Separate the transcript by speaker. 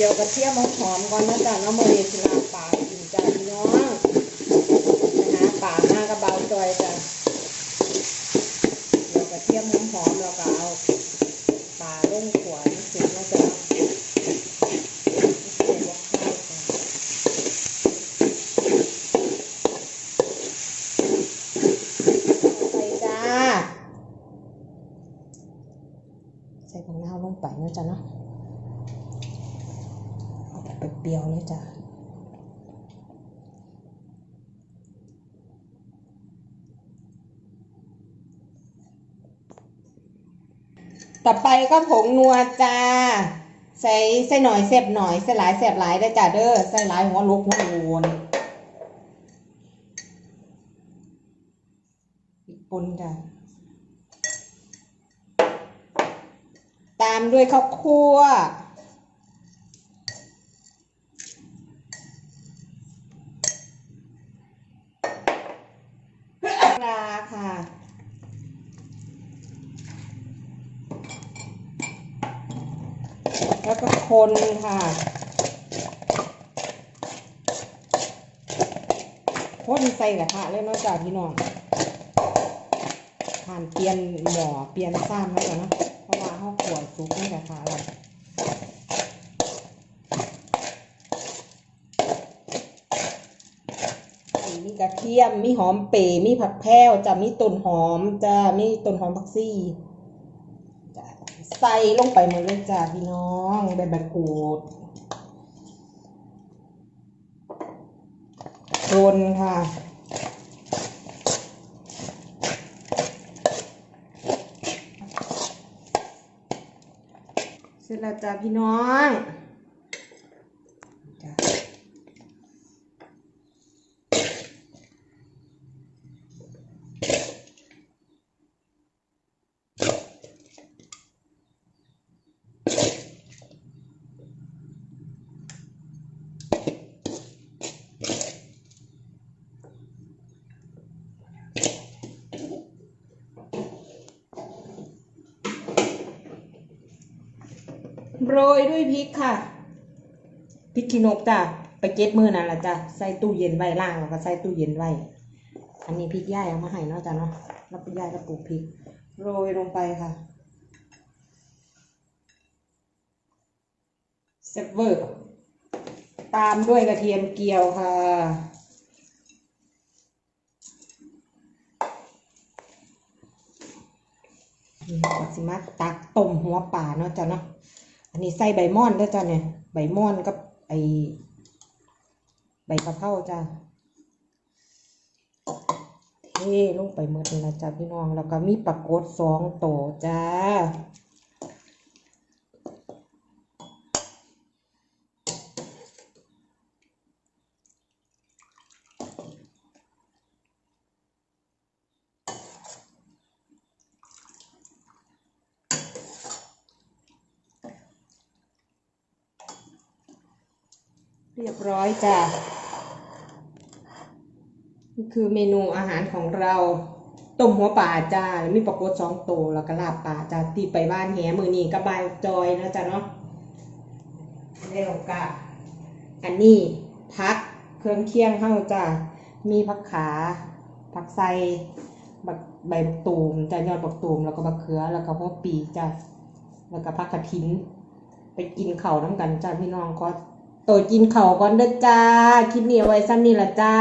Speaker 1: เกี่ยวกระเทียมหอมก่อนนะจ๊ะน้องโมเดสิลาป่ากินจ้าพี่น้องนะฮะป่าหน้ากระเบาจอยจ้ะเกี่ยวกระเทียมหอมๆแล้วก็เอาป่าลงขวานสุกนะจ๊ะใส่บวกข้าวจ้ะใส่จ้าใส่ผักนาลงไปนะจ๊ะเนาะ เอาแบบเปรี้ยวเลยจ้ะต่อไปก็ผงนัวจ้า ใส่ใส่หน่อยเสบหน่อยใส่หลายเสบหลายได้จ้ะเด้อใส่หลายหัวลุกหัวโวนอีกปุนจ้ะตามด้วยข้าวคั่ว ปลาค่ะ แล้วก็คนค่ะ คนใส่กระทะเลยนาะจ้าพี่น้องผ่านเปลี่ยนหมอเปลี่ยนซ้ำแล้วกันเนาะเพราะว่าห้องขวดซุปในกระทะแล้วมี กระเทียม มีหอมเปรย์มีผักแพรวจะมีต้นหอมจะมีต้นหอมผักซี่จะใส่ลงไปหมดเลยจ้าพี่น้องใบมะกรูดโรนค่ะเสร็จแล้วจ้าพี่น้อง โรยด้วยพริกค่ะพริกขี้นกจ้ะไปเก็บมือนั่นแหละจ้ะใส่ตู้เย็นไว้ล่างแล้วก็ใส่ตู้เย็นไว้อันนี้พริกย่ายเอามาให้เนาะจ้ะเนาะแล้วก็ย่ายก็ปลูกพริก โรยลงไปค่ะเซฟเวอร์ตามด้วยกระเทียมเจียวค่ะนี่ก็สิมาตักต้มหัวป่าเนาะจ้ะเนาะ อันนี้ใส่ใบม่อนด้วยจ้ะเนี่ย ใบม่อนกับไอใบกะเพราจ้ะเทลงไปหมดเลยนะจ้ะพี่น้อง แล้วก็มีปลากดสองโตวจ้า เรียบร้อยจ้ะนี่คือเมนูอาหารของเราต้มหัวป่าจ้าแล้วมีปลากดสองตัวแล้วก็ลาบป่าจ้าที่ไปบ้านแหมือนี้ก็บายจอยนะจ๊ะเนาะแล้วก็อันนี้พักเครื่องเคียงเข้าจ้ามีผักขาผักไซบักใบตูมจ้ายอดบักตูมแล้วก็บักเขือแล้วก็หัวปีจ้าแล้วก็ผักกระถิน ไปกินเข่าน้ำกันจ้าพี่น้องก็ โตกินเขาก่อนเด้อจ้า คลิปนี้เอาไว้ซ้ำนี่ละจ้า